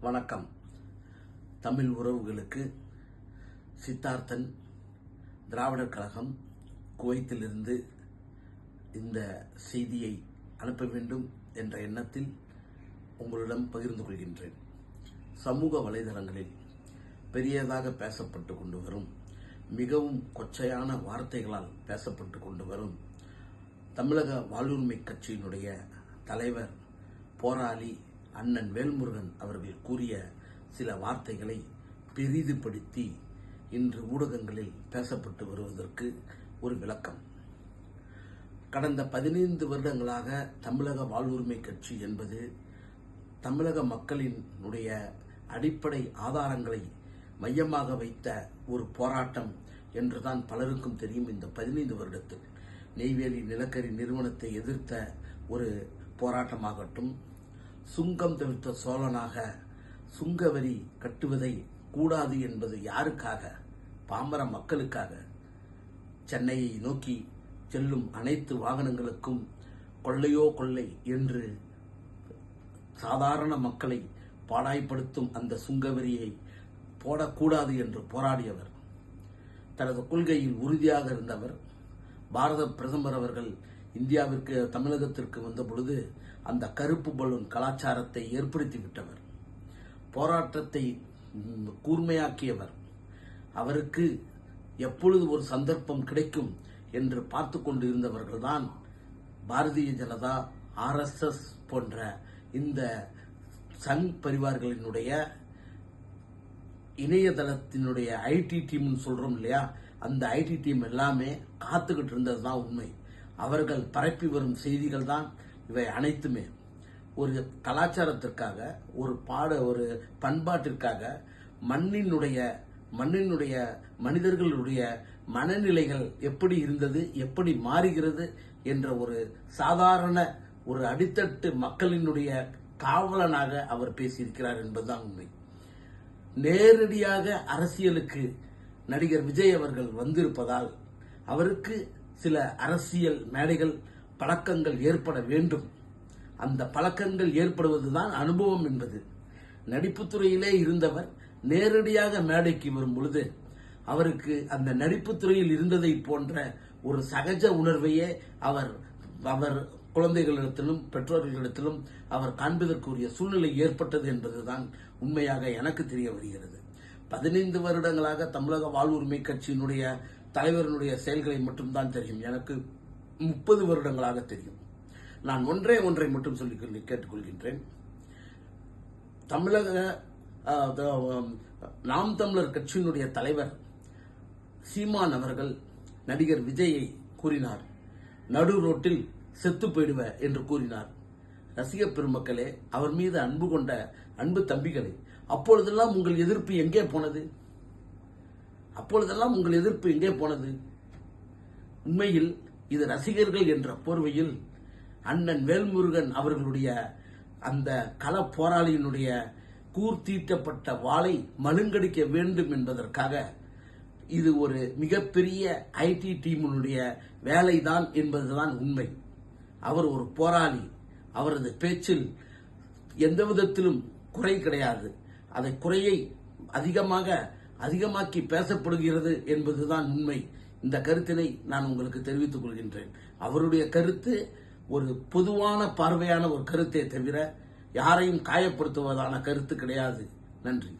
வணக்கம். தமிழ் உறவுகளுக்கு சித்தார்த்தன் திராவிடர் கழகம் குவைத்திலிருந்து இந்த செய்தியை அனுப்ப வேண்டும் என்ற எண்ணத்தில் உங்களிடம் பகிர்ந்து கொள்கின்றேன். சமூக வலைதளங்களில் பெரியதாக பேசப்பட்டு கொண்டு வரும் மிகவும் கொச்சையான வார்த்தைகளால் பேசப்பட்டு கொண்டு வரும் தமிழக வாழ்வுரிமை கட்சியினுடைய தலைவர் போராளி அண்ணன் வேல்முருகன் அவர்கள் கூறிய சில வார்த்தைகளை பெரிதுபடுத்தி இன்று ஊடகங்களில் பேசப்பட்டு வருவதற்கு ஒரு விளக்கம். கடந்த பதினைந்து வருடங்களாக தமிழக வாழ்வுரிமை கட்சி என்பது தமிழக மக்களினுடைய அடிப்படை ஆதாரங்களை மையமாக வைத்த ஒரு போராட்டம் என்றுதான் பலருக்கும் தெரியும் இந்த பதினைந்து வருடத்தில். நெய்வேலி நிலக்கரி நிறுவனத்தை எதிர்த்த ஒரு போராட்டமாகட்டும் சுங்கம் தவிர்த்த சோழனாக சுங்கவரி கட்டுவதை கூடாது என்பது யாருக்காக? பாமர மக்களுக்காக. சென்னையை நோக்கி செல்லும் அனைத்து வாகனங்களுக்கும் கொள்ளையோ கொள்ளை என்று சாதாரண மக்களை பாடாய்ப்படுத்தும் அந்த சுங்கவரியை போடக்கூடாது என்று போராடியவர். தனது கொள்கையில் உறுதியாக இருந்தவர். பாரத பிரதமர் அவர்கள் இந்தியாவிற்கு தமிழகத்திற்கு வந்த பொழுது அந்த கருப்பு பலூன் கலாச்சாரத்தை ஏற்படுத்தி விட்டவர். போராட்டத்தை கூர்மையாக்கியவர். அவருக்கு எப்பொழுது ஒரு சந்தர்ப்பம் கிடைக்கும் என்று பார்த்து கொண்டு இருந்தவர்கள்தான் பாரதிய ஜனதா ஆர்எஸ்எஸ் போன்ற இந்த சங் பரிவார்களினுடைய இணையதளத்தினுடைய ஐடி டீம்னு சொல்கிறோம் இல்லையா? அந்த ஐடி டீம் எல்லாமே காத்துக்கிட்டு இருந்தது தான் உண்மை. அவர்கள் பரப்பி வரும் செய்திகள் தான் இவை அனைத்துமே. ஒரு கலாச்சாரத்திற்காக ஒரு பாட ஒரு பண்பாட்டிற்காக மண்ணினுடைய மண்ணினுடைய மனிதர்களுடைய மனநிலைகள் எப்படி இருந்தது எப்படி மாறுகிறது என்ற ஒரு சாதாரண ஒரு அடித்தட்டு மக்களினுடைய காவலனாக அவர் பேசியிருக்கிறார் என்பதுதான் உண்மை. நேரடியாக அரசியலுக்கு நடிகர் விஜய் அவர்கள் வந்திருப்பதால் அவருக்கு சில அரசியல் மேடைகள் பழக்கங்கள் ஏற்பட வேண்டும். அந்த பழக்கங்கள் ஏற்படுவதுதான் அனுபவம் என்பது. நடிப்புத்துறையிலே இருந்தவர் நேரடியாக மேடைக்கு வரும் பொழுது அவருக்கு அந்த நடிப்புத்துறையில் இருந்ததை போன்ற ஒரு சகஜ உணர்வையே அவர் அவர் குழந்தைகளிடத்திலும் பெற்றோர்களிடத்திலும் அவர் காண்பதற்குரிய சூழ்நிலை ஏற்பட்டது என்பதுதான் உண்மையாக எனக்கு தெரிய வருகிறது. பதினைந்து வருடங்களாக தமிழக வாழ்வுரிமை கட்சியினுடைய தலைவரினுடைய செயல்களை மட்டும்தான் தெரியும். எனக்கு முப்பது வருடங்களாக தெரியும். நான் ஒன்றே ஒன்றை மட்டும் சொல்லி கேட்டுக்கொள்கின்றேன். தமிழக நாம் தமிழர் கட்சியினுடைய தலைவர் சீமான் அவர்கள் நடிகர் விஜயை கூறினார். நடு ரோட்டில் செத்து போயிடுவ என்று கூறினார். ரசிக பெருமக்களே அவர் மீது அன்பு கொண்ட அன்பு தம்பிகளே அப்பொழுதெல்லாம் உங்கள் எதிர்ப்பு எங்கே போனது? அப்பொழுதெல்லாம் உங்கள் எதிர்ப்பு எங்கே போனது? உண்மையில் இது ரசிகர்கள் என்ற போர்வையில் அண்ணன் வேல்முருகன் அவர்களுடைய அந்த கள போராளியினுடைய கூர்த்தீட்டப்பட்ட வாளை மழுங்கடிக்க வேண்டும் என்பதற்காக இது ஒரு மிகப்பெரிய ஐடி டீமினுடைய வேலைதான் என்பதுதான் உண்மை. அவர் ஒரு போராளி. அவரது பேச்சில் எந்த விதத்திலும் குறை கிடையாது. அதை குறையை அதிகமாக அதிகமாக்கி பேசப்படுகிறது என்பதுதான் உண்மை. இந்த கருத்தினை நான் உங்களுக்கு தெரிவித்துக் கொள்கின்றேன். அவருடைய கருத்து ஒரு பொதுவான பார்வையான ஒரு கருத்தை தவிர யாரையும் காயப்படுத்துவதான கருத்து கிடையாது. நன்றி.